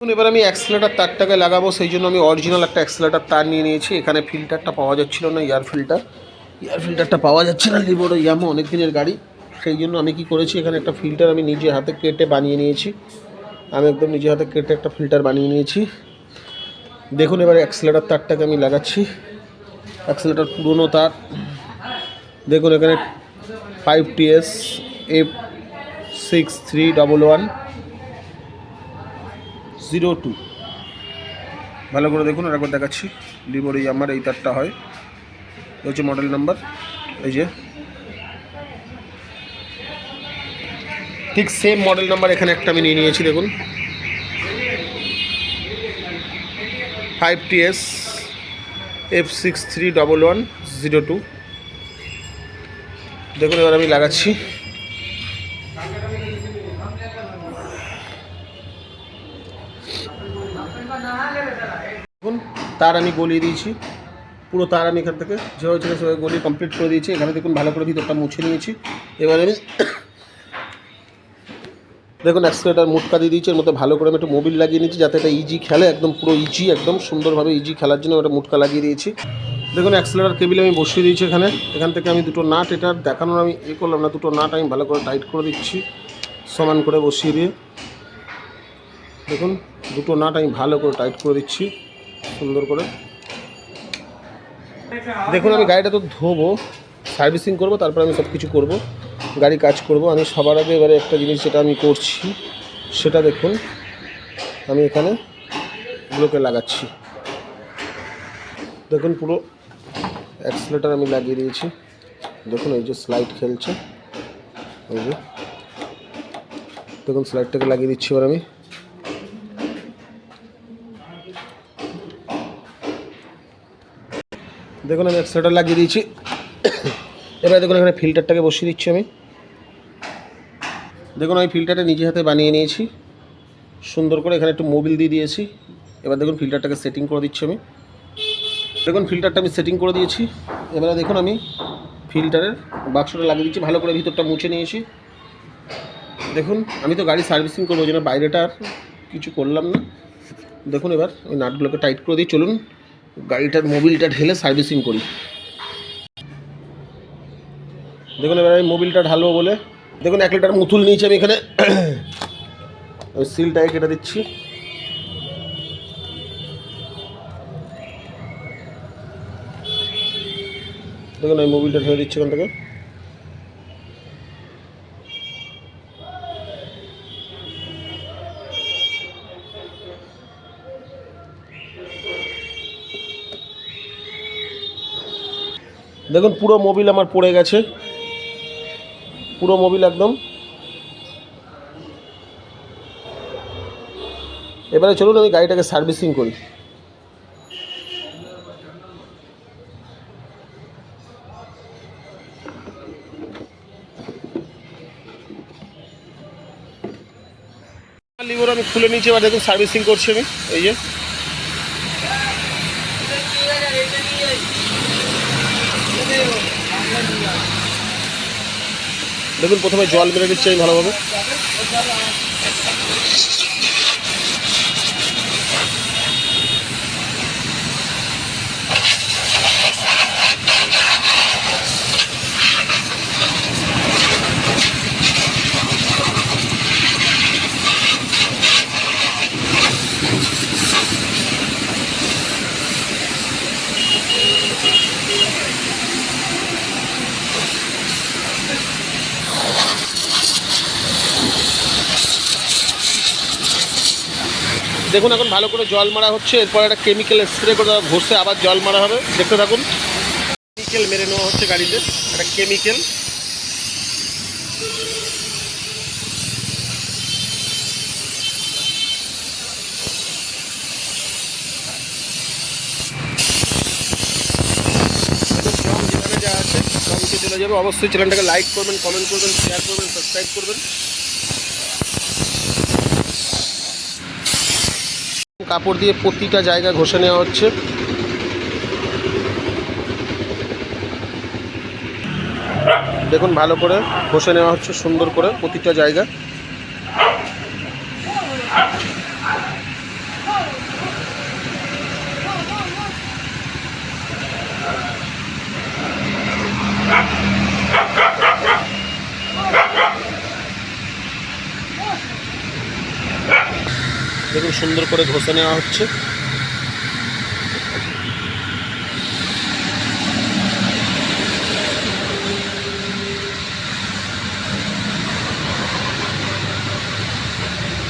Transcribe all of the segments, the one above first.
এখন এবার আমি অ্যাক্সেলেটার তারটাকে লাগাবো, সেই জন্য আমি অরিজিনাল একটা অ্যাক্সেলেটার তার নিয়ে নিয়েছি। এখানে ফিল্টারটা পাওয়া যাচ্ছিল না এয়ার ফিল্টার এয়ার ফিল্টারটা পাওয়া যাচ্ছে না লিবোরো ইয়ামো অনেক দিনের গাড়ি। সেই জন্য আমি কি করেছি, এখানে একটা ফিল্টার আমি নিজে হাতে কেটে বানিয়ে নিয়েছি। আমি একদম নিজে হাতে কেটে একটা ফিল্টার বানিয়ে নিয়েছি। দেখুন, এবার অ্যাক্সেলেটার তারটাকে আমি লাগাচ্ছি। অ্যাক্সেলেটার পুরনো তার। দেখুন, এখানে five TS F six three double one zero two. ভালো করে দেখুন, আর একবার দেখাচ্ছি। লিবোর এই আমার এই তারটা হয়। হচ্ছে মডেল নাম্বার এই যে। ঠিক সেম মডেল নাম্বার এখানে একটা আমি নিয়ে নিয়েছি, দেখুন। Five T S F six three double one zero two দেখুন, এবার আমি লাগাচ্ছি। তার আমি গলিয়ে দিয়েছি। পুরো তার আমি এখান থেকে যেভাবে ছিল সেভাবে গলিয়ে কমপ্লিট করে দিয়েছি। এখানে দেখুন ভালো করে ভিতরটা মুছে নিয়েছি। এবার আমি দেখুন অ্যাক্সিলেটার মুটকা দিয়ে দিয়েছি। এর মধ্যে ভালো করে আমি একটু মোবিল লাগিয়ে নিয়েছি যাতে এটা ইজি খেলে, একদম পুরো ইজি একদম সুন্দরভাবে ইজি খেলার জন্য একটা মুটকা লাগিয়ে দিয়েছি। দেখুন অ্যাক্সিলেটার কেবিল আমি বসিয়ে দিয়েছি এখানে। এখান থেকে আমি দুটো নাট এটার দেখানোর আমি এ করলাম না, দুটো নাট আমি ভালো করে টাইট করে দিচ্ছি। সমান করে বসিয়ে দিয়ে। দেখুন, দুটো নাট আমি ভালো করে টাইট করে দিচ্ছি। সুন্দর করে। দেখুন, আমি গাড়িটা তো ধোবো, সার্ভিসিং করব, তারপর আমি সব কিছু করব, গাড়ি কাজ করব। আমি সবার আগে এবারে একটা জিনিস যেটা আমি করছি, সেটা দেখুন, আমি এখানে এগুলোকে লাগাচ্ছি। দেখুন, পুরো অ্যাক্সিলেটার আমি লাগিয়ে দিয়েছি। দেখুন, এই যে স্লাইড খেলছে। এই যে। দেখুন স্লাইডটাকে লাগিয়ে দিচ্ছি এবার আমি। দেখুন, আমি অ্যাক্সিলেটার লাগিয়ে দিয়েছি। এবার দেখুন, এখানে ফিল্টারটাকে বসিয়ে দিচ্ছি আমি। দেখুন, আমি ফিল্টারটা নিজে হাতে বানিয়ে নিয়েছি। সুন্দর করে এখানে একটু মোবিল দিয়ে দিয়েছি। এবার দেখুন ফিল্টারটাকে সেটিং করে দিচ্ছি আমি। দেখুন ফিল্টারটা আমি সেটিং করে দিয়েছি। এবারে দেখুন, আমি ফিল্টারের বাক্সটা লাগিয়ে দিচ্ছি। ভালো করে ভিতরটা মুছে নিয়েছি। দেখুন, আমি তো গাড়ি সার্ভিসিং করব, ওই জন্য বাইরেটা আর কিছু করলাম না। দেখুন, এবার ওই নাটগুলোকে টাইট করে দিয়ে চলুন গাড়িটার মোবিলটা ঢেলে সার্ভিসিং করি। দেখুন, এবার আমি মোবিলটা ঢালবো বলে। দেখুন, এক লিটার মুথুল নিয়েছি আমি এখানে। ওই সিলটাকে কেটে দিচ্ছি। দেখুন, আমি মোবিলটা ঢেলে দিচ্ছি এখান থেকে। দেখুন, পুরো মোবিল আমার পড়ে গেছে। পুরো মোবিল একদম। এবারে চলুন, আমি গাড়িটাকে সার্ভিসিং করি। লিভার আমি খুলে নিয়েছি, এবার দেখুন সার্ভিসিং করছি আমি। এই যে। দেখুন প্রথমে জল মেরে নিচ্ছি আমি ভালোভাবে। দেখুন এখন ভালো করে জল মারা হচ্ছে, এরপর একটা কেমিক্যাল স্প্রে করে ঘষে আবার জল মারা হবে। দেখতে থাকুন। কেমিক্যাল মেরে নেওয়া হচ্ছে গাড়িতে, একটা কেমিক্যাল চলে যাবে অবশ্যই চ্যানেলটাকে লাইক করবেন কমেন্ট করবেন শেয়ার করবেন সাবস্ক্রাইব করবেন। কাপড় দিয়ে প্রতিটা জায়গা ঘষে নেওয়া হচ্ছে। দেখুন, ভালো করে ঘষে নেওয়া হচ্ছে, সুন্দর করে প্রতিটা জায়গা। দেখুন, সুন্দর করে ঘষে নেওয়া হচ্ছে।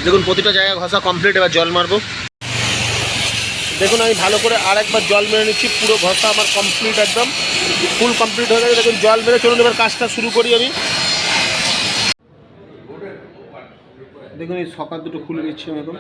দেখুন, প্রতিটা জায়গায় ঘষা কমপ্লিট এবার জল মারবো। দেখুন, আমি ভালো করে আর একবার জল মেরে নিচ্ছি, পুরো ঘষা আমার কমপ্লিট একদম। ফুল কমপ্লিট হয়ে গেছে। দেখুন, জল মেরে চলুন, এবার কাজটা শুরু করি আমি। দেখুন, এই সকাল দুটো খুলে নিচ্ছি আমি এখন।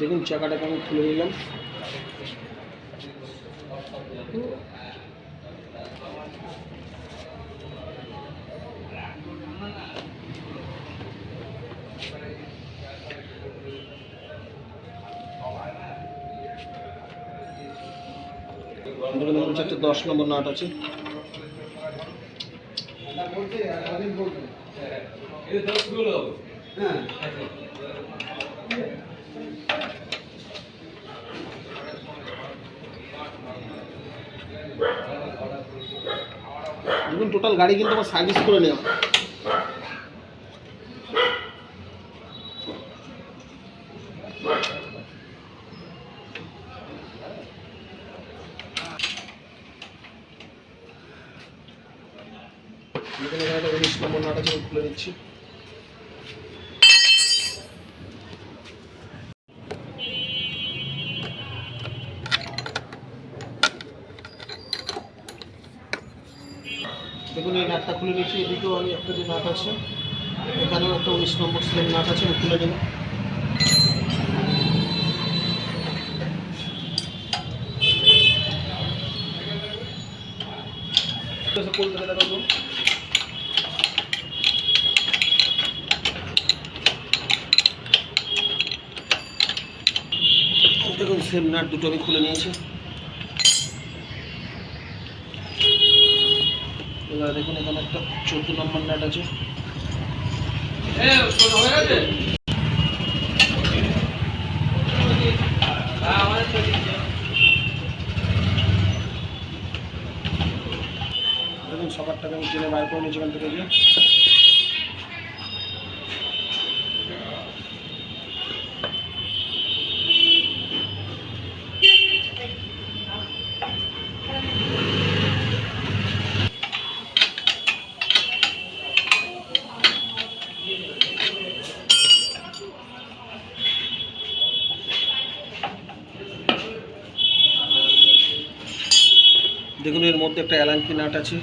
দেখুন চাকাটাকে আমি খুলে নিলাম। দেখুন এর হচ্ছে একটা দশ নম্বর নাট আছে। দেখুন টোটাল গাড়ি কিন্তু আমার সার্ভিস করে নেওয়া দেখুন এখানে একটা উনিশ নম্বর নাট আছে আমি খুলে দিচ্ছি দেখুন এই নাটটা খুলে নিচ্ছি এদিকেও আমি একটা যে নাট আছে, এখানেও একটা উনিশ নম্বর সেম নাট আছে, আমি খুলে নেব। দেখুন সেম নাট দুটো আমি খুলে নিয়েছি। দেখুন, এখানে একটা চোদ্দ নম্বর নেট আছে। দেখুন টাকা আমি টেনে বার করে নিয়েছি এখান থেকে দেখুন, এর মধ্যে একটা অ্যালাঙ্কি নাট আছে।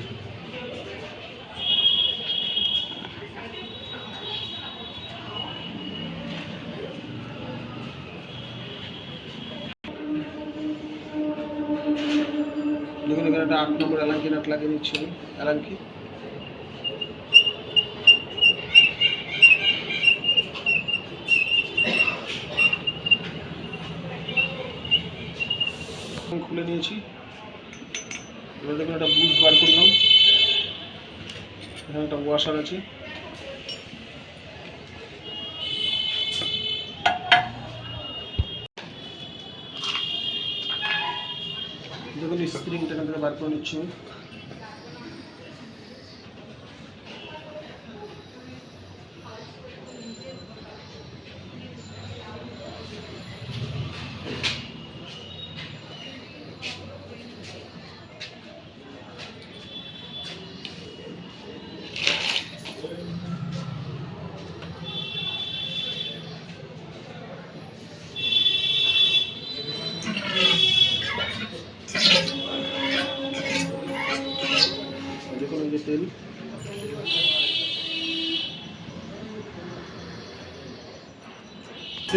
দেখুন, এখানে একটা আট নম্বর অ্যালাঙ্কি নাট লাগিয়ে নিচ্ছি আমি অ্যালাঙ্কি খুলে নিয়েছি। এবার দেখুন একটা বুশ বার করলাম। এখানে একটা ওয়াশার আছে। দেখুন স্প্রিংটা এখান থেকে বার করে নিচ্ছি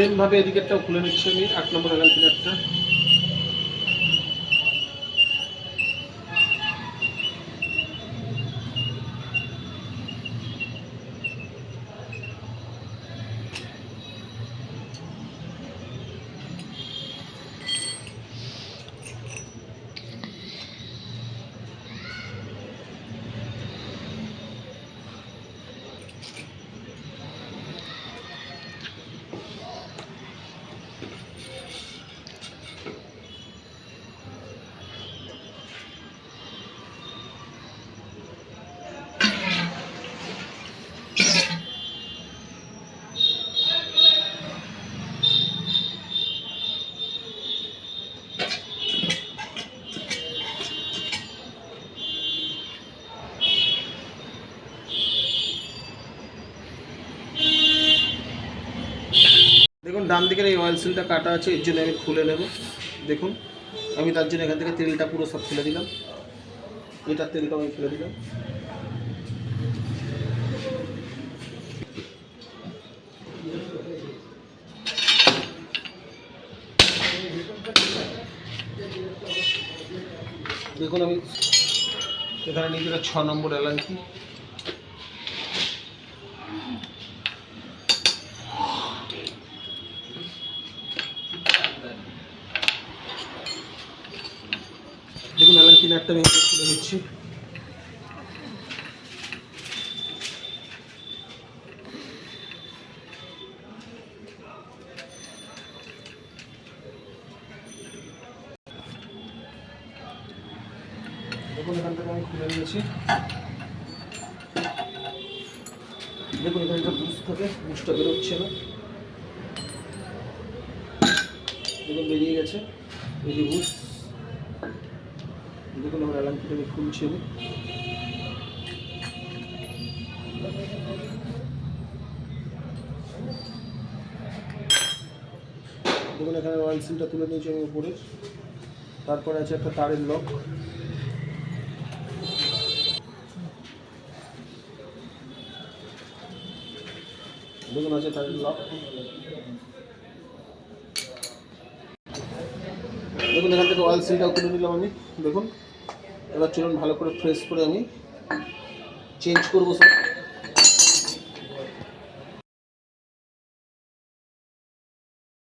সেম ভাবে এদিকেরটাও খুলে নিচ্ছি আমি। আট নম্বর এলাকাটা থেকে এই অয়েল সিলটা কাটা আছে, এর জন্য আমি খুলে নেব। দেখুন, আমি তার জন্য এখান থেকে তেলটা পুরো সব ফেলে দিলাম। এটার তেলটাও আমি ফেলে দিলাম। দেখুন, আমি এখানে নিজেরা ছ নম্বর এলানকি দেখুন এলানকি একটা আমি খুলে নিচ্ছি। দেখুন, এখান থেকে আমি খুলে নিয়েছি। দেখুন, এখানে একটা বুস্ট থাকে বুস্টটা বেরোচ্ছে না। দেখুন, বেরিয়ে গেছে। এই যে বুস্ট আমার অ্যালার্মটা আমি খুলছি আমি দেখুন, এখানে অয়েল সিলটা তুলে নিয়েছি আমি উপরে। তারপরে আছে একটা তারের লক দেখুন, আছে তারের লক দেখুন, এখান থেকে অয়েল সিলটাও তুলে নিলাম আমি। দেখুন। এবার চলুন ভালো করে ফ্রেশ করে আমি চেঞ্জ করব সব।